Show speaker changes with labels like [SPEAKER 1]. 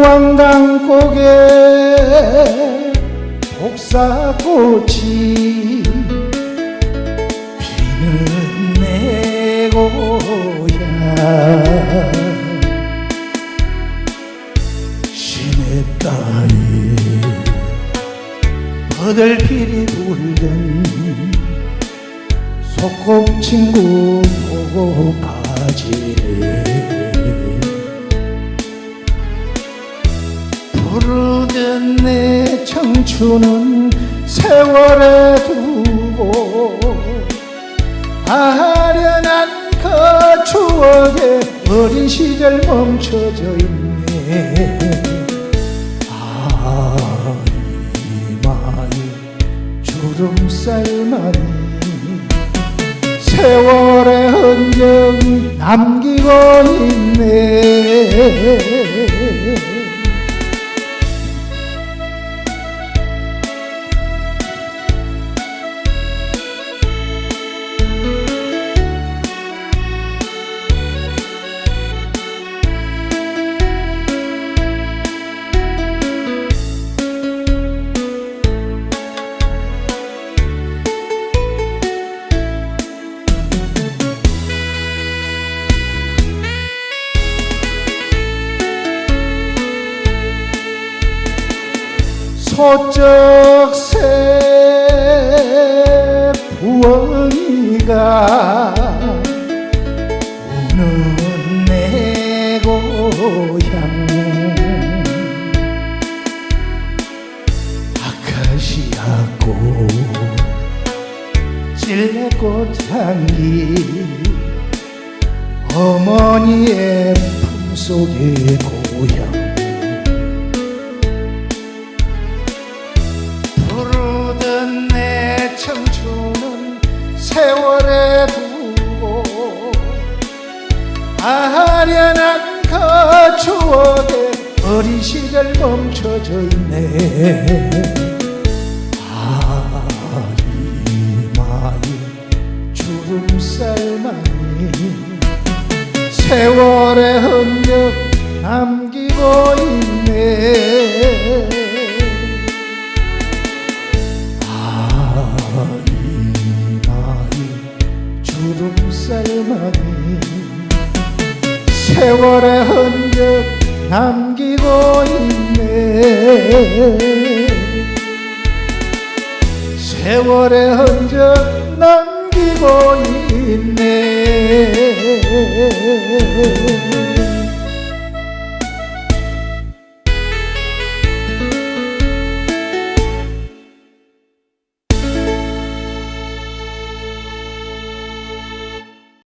[SPEAKER 1] 왕당곡에 복사꽃이 피는 내 고향 시냇가에 버들피리 불던 소꿉친구 보고 파지래 부르던 내 청춘은 세월에 두고 아련한 그 추억에 어린 시절 멈춰져 있네. 아 이마에 주름살만이 세월의 흔적 남기고 있네 소쩍새 부엉이가 우는 내 고향 아카시아 꽃 찔레꽃 향기 어머니의 품속의 고향 추억에 어린 시절 멈춰져 있네. 아 이마에 주름살만이 세월의 흔적 남기고 세월의 흔적 남기고 있네. 세월의 흔적 남기고 있네